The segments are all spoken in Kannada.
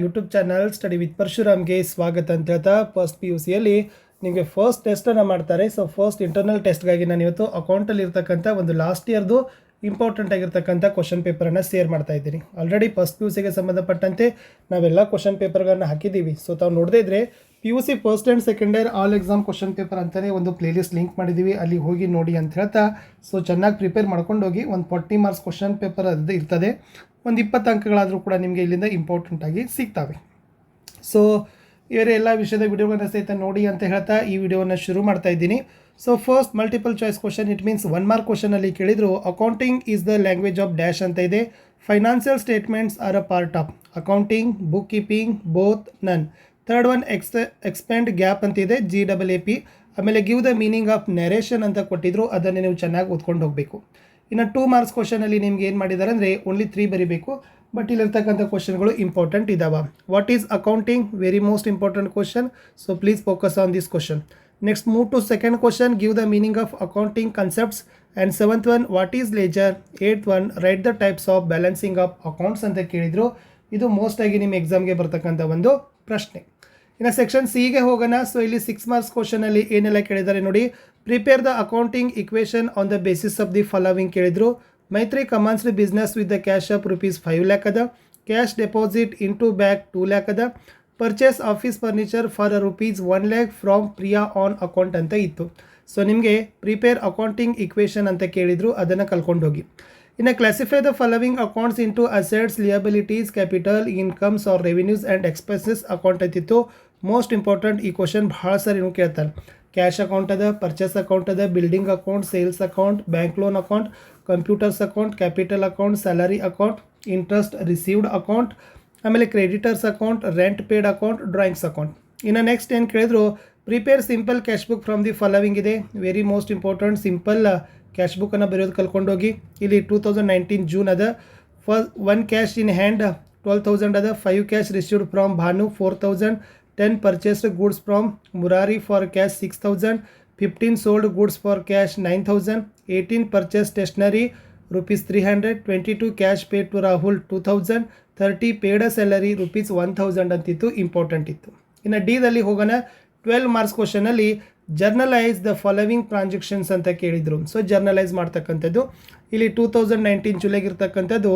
ಯೂಟ್ಯೂಬ್ ಚಾನಲ್ ಸ್ಟಡಿ ವಿತ್ ಪರಶುರಾಮ್ಗೆ ಸ್ವಾಗತ ಅಂತ ಹೇಳ್ತಾ ಫಸ್ಟ್ ಪಿ ಯು ಸಿಯಲ್ಲಿ ನಿಮಗೆ ಫಸ್ಟ್ ಟೆಸ್ಟನ್ನು ಮಾಡ್ತಾರೆ. ಸೊ ಫಸ್ಟ್ ಇಂಟರ್ನಲ್ ಟೆಸ್ಟ್ಗಾಗಿ ನಾನು ಇವತ್ತು ಅಕೌಂಟಲ್ಲಿ ಇರ್ತಕ್ಕಂಥ ಒಂದು ಲಾಸ್ಟ್ ಇಯರ್ದು ಇಂಪಾರ್ಟೆಂಟ್ ಆಗಿರ್ತಕ್ಕಂಥ ಕ್ವಶನ್ ಪೇಪರನ್ನು ಶೇರ್ ಮಾಡ್ತಾ ಇದ್ದೀನಿ. ಆಲ್ರೆಡಿ ಫಸ್ಟ್ ಪಿ ಯು ಸಿಗೆ ಸಂಬಂಧಪಟ್ಟಂತೆ ನಾವೆಲ್ಲ ಕ್ವಶನ್ ಪೇಪರ್ಗಳನ್ನ ಹಾಕಿದ್ದೀವಿ. ಸೊ ತಾವು ನೋಡದೇ ಇದ್ರೆ P U C first and second year all exam question paper ಅಂತಲೇ ಒಂದು ಪ್ಲೇಲಿಸ್ಟ್ ಲಿಂಕ್ ಮಾಡಿದ್ದೀವಿ ಅಲ್ಲಿ ಹೋಗಿ ನೋಡಿ ಅಂತ ಹೇಳ್ತಾ. ಸೊ ಚೆನ್ನಾಗಿ ಪ್ರಿಪೇರ್ ಮಾಡ್ಕೊಂಡು ಹೋಗಿ ಒಂದು ಫಾರ್ಟಿ ಮಾರ್ಕ್ಸ್ ಕ್ವಶನ್ ಪೇಪರ್ ಅದು ಇರ್ತದೆ. ಒಂದು ಇಪ್ಪತ್ತು ಅಂಕಗಳಾದರೂ ಕೂಡ ನಿಮಗೆ ಇಲ್ಲಿಂದ ಇಂಪಾರ್ಟೆಂಟಾಗಿ ಸಿಗ್ತವೆ. ಸೊ ಇವರೆ ಎಲ್ಲ ವಿಷಯದ ವಿಡಿಯೋಗಳನ್ನ ಸಹಿತ ನೋಡಿ ಅಂತ ಹೇಳ್ತಾ ಈ ವಿಡಿಯೋವನ್ನು ಶುರು ಮಾಡ್ತಾ ಇದ್ದೀನಿ. So first multiple choice question it means one mark ಕ್ವಶನಲ್ಲಿ ಕೇಳಿದರು accounting is the language of dash ಅಂತ ಇದೆ. Financial statements are a part of accounting bookkeeping both none third one ex expand GAAP ಅಂತಿದೆ ಜಿ ಡಬಲ್ ಎ ಪಿ ಆಮೇಲೆ give the meaning of narration ಅಂತ ಕೊಟ್ಟಿದ್ರು, ಅದನ್ನು ನೀವು ಚೆನ್ನಾಗಿ ಓದ್ಕೊಂಡು ಹೋಗಬೇಕು. ಇನ್ನು ಟೂ ಮಾರ್ಕ್ಸ್ ಕ್ವಶನಲ್ಲಿ ನಿಮ್ಗೆ ಏನು ಮಾಡಿದ್ದಾರೆ ಅಂದರೆ ಓನ್ಲಿ ತ್ರೀ ಬರೀಬೇಕು. ಬಟ್ ಇಲ್ಲಿರ್ತಕ್ಕಂಥ ಕ್ವಶನ್ಗಳು ಇಂಪಾರ್ಟೆಂಟ್ ಇದಾವೆ. What is accounting very most important question so please focus on this question next move to second question give the meaning of accounting concepts and seventh one what is ledger eight one write the types of balancing of accounts ಅಂತ ಕೇಳಿದರು. ಇದು ಮೋಸ್ಟ್ ಆಗಿ ನಿಮ್ಮ ಎಕ್ಸಾಮ್ಗೆ ಬರ್ತಕ್ಕಂಥ ಒಂದು ಪ್ರಶ್ನೆ. ಇನ್ನು ಸೆಕ್ಷನ್ ಸಿಗೆ ಹೋಗೋಣ. ಸೊ ಇಲ್ಲಿ ಸಿಕ್ಸ್ ಮಾರ್ಕ್ಸ್ ಕ್ವಶನಲ್ಲಿ ಏನೆಲ್ಲ ಕೇಳಿದ್ದಾರೆ ನೋಡಿ. Prepare the accounting equation on the basis of the following ಕೇಳಿದರು. Maitri commences business with the cash of rupees five lakh ಅದ. Cash deposit into bank two lakh ಅದ. Purchase office furniture for rupees one lakh from Priya on account ಅಂತ ಇತ್ತು. ಸೊ ನಿಮಗೆ ಪ್ರಿಪೇರ್ ಅಕೌಂಟಿಂಗ್ ಇಕ್ವೇಷನ್ ಅಂತ ಕೇಳಿದರು. ಅದನ್ನು ಕಲ್ಕೊಂಡು ಹೋಗಿ ಇನ್ನು classify the following accounts into assets liabilities capital incomes or revenues and expenses account ಅಂತಿತ್ತು ಮೋಸ್ಟ್ ಇಂಪಾರ್ಟೆಂಟ್ ಈ ಕ್ವಶನ್ ಭಾಳ ಸರಿ ನೀವು ಕೇಳ್ತಾರೆ ಕ್ಯಾಶ್ ಅಕೌಂಟ್ ಅದ ಪರ್ಚೇಸ್ ಅಕೌಂಟ್ ಅದ building account sales account bank loan account computers account capital account salary account interest received account ಆಮೇಲೆ creditors account rent paid account drawings account ಇನ್ನು ನೆಕ್ಸ್ಟ್ ಏನು ಕೇಳಿದ್ರು prepare simple cash book from the following ಇದೆ very most important simple cash ಬುಕ್ಕನ್ನು ಬರೆಯೋದು ಕಲ್ಕೊಂಡೋಗಿ, ಇಲ್ಲಿ ಟೂ ತೌಸಂಡ್ ನೈನ್ಟೀನ್ ಜೂನ್ ಅದ. ಫ one cash in hand twelve thousand ಅದ. Five cash received from Bhanu four thousand ten purchased goods from Murari for cash six thousand fifteen sold goods for cash nine thousand eighteen purchase stationery rupees three hundred twenty two cash paid to Rahul two thousand thirty paid salary rupees one thousand ಅಂತಿತ್ತು ಇಂಪಾರ್ಟೆಂಟ್ ಇತ್ತು. ಇನ್ನು ಡಿದಲ್ಲಿ ಹೋಗೋಣ. ಟ್ವೆಲ್ ಮಾರ್ಕ್ಸ್ ಕ್ವಶನಲ್ಲಿ ಜರ್ನಲೈಸ್ ದ ಫಾಲೋವಿಂಗ್ ಟ್ರಾನ್ಸಾಕ್ಷನ್ಸ್ ಅಂತ ಕೇಳಿದರು. ಸೊ ಜರ್ನಲೈಸ್ ಮಾಡ್ತಕ್ಕಂಥದ್ದು. ಇಲ್ಲಿ two thousand nineteen ಜುಲೈಗಿರ್ತಕ್ಕಂಥದ್ದು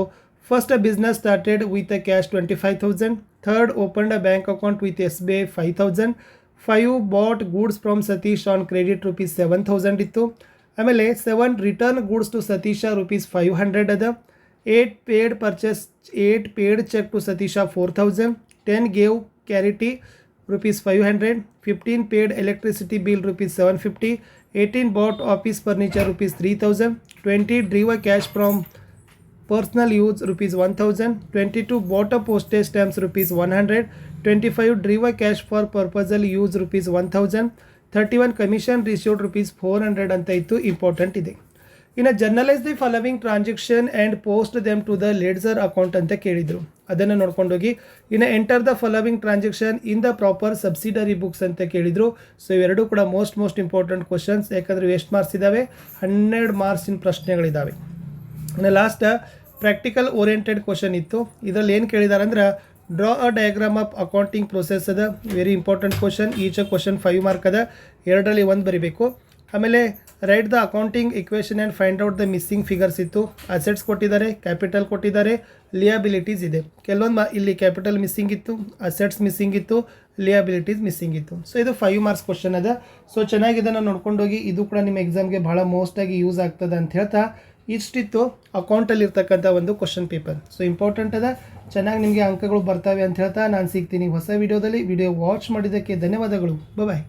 first business started with a cash twenty five thousand third opened a bank account with S B I five thousand five bought goods from Satish on credit rupees seven thousand ಇತ್ತು. ಆಮೇಲೆ seven return goods to Satish rupees five hundred ಅದ. Eight paid purchase eight paid cheque to Satish four thousand ten gave charity rupees 500 15 paid electricity bill rupees 750 18 bought office furniture rupees 3000 20 drew a cash from personal use rupees 1000 22 bought a postage stamps rupees 100 25 drew a cash for purposal use rupees 1000 31 commission received rupees 400 ಅಂತ ಇತ್ತು ಇಂಪಾರ್ಟೆಂಟ್ ಇದೆ ಇನ್ನು journalise the following transaction and post them to the ledger account ಅಂತ ಕೇಳಿದರು. ಅದನ್ನು ನೋಡ್ಕೊಂಡೋಗಿ, ಇನ್ನು enter the following transaction in the proper subsidiary books ಅಂತ ಕೇಳಿದರು. ಸೊ ಇವೆರಡೂ ಕೂಡ ಮೋಸ್ಟ್ ಮೋಸ್ಟ್ ಇಂಪಾರ್ಟೆಂಟ್ ಕ್ವಶನ್ಸ್ ಯಾಕಂದರೆ ಎಷ್ಟು ಮಾರ್ಕ್ಸ್ ಇದ್ದಾವೆ ಹನ್ನೆರಡು ಮಾರ್ಕ್ಸಿನ ಪ್ರಶ್ನೆಗಳಿದ್ದಾವೆ ಇನ್ನು ಲಾಸ್ಟ್ ಪ್ರಾಕ್ಟಿಕಲ್ ಓರಿಯೆಂಟೆಡ್ ಕ್ವಶನ್ ಇತ್ತು. ಇದರಲ್ಲಿ ಏನು ಕೇಳಿದ್ದಾರೆ ಅಂದ್ರೆ draw a diagram of accounting process ಅದ. Very important question each question five mark ಅದ. ಎರಡರಲ್ಲಿ ಒಂದು ಬರೀಬೇಕು. ಆಮೇಲೆ write the accounting equation and find out the missing figures ಇತ್ತು. ಅಸೆಟ್ಸ್ ಕೊಟ್ಟಿದ್ದಾರೆ ಕ್ಯಾಪಿಟಲ್ ಕೊಟ್ಟಿದ್ದಾರೆ ಲಿಯಾಬಿಲಿಟೀಸ್ ಇದೆ. ಕೆಲವೊಂದು ಇಲ್ಲಿ ಕ್ಯಾಪಿಟಲ್ ಮಿಸ್ಸಿಂಗ್ ಇತ್ತು ಅಸೆಟ್ಸ್ ಮಿಸ್ಸಿಂಗ್ ಇತ್ತು ಲಿಯಾಬಿಲಿಟೀಸ್ ಮಿಸ್ಸಿಂಗ್ ಇತ್ತು. ಸೊ ಇದು ಫೈವ್ ಮಾರ್ಕ್ಸ್ ಕ್ವಶನ್ ಅದ. ಸೊ ಚೆನ್ನಾಗಿ ಇದನ್ನು ನೋಡ್ಕೊಂಡೋಗಿ ಇದು ಕೂಡ ನಿಮ್ಮ ಎಕ್ಸಾಮ್ಗೆ ಭಾಳ ಮೋಸ್ಟಾಗಿ ಯೂಸ್ ಆಗ್ತದೆ ಅಂತ ಹೇಳ್ತಾ ಇಷ್ಟಿತ್ತು ಅಕೌಂಟಲ್ಲಿ ಇರ್ತಕ್ಕಂಥ ಒಂದು ಕ್ವಶನ್ ಪೇಪರ್ ಸೊ ಇಂಪಾರ್ಟೆಂಟ್ ಅದ. ಚೆನ್ನಾಗಿ ನಿಮಗೆ ಅಂಕಗಳು ಬರ್ತವೆ ಅಂತ ಹೇಳ್ತಾ ನಾನು ಸಿಗ್ತೀನಿ ಹೊಸ ವಿಡಿಯೋದಲ್ಲಿ ವಿಡಿಯೋ ವಾಚ್ ಮಾಡಿದ್ದಕ್ಕೆ ಧನ್ಯವಾದಗಳು. ಬಾಯ್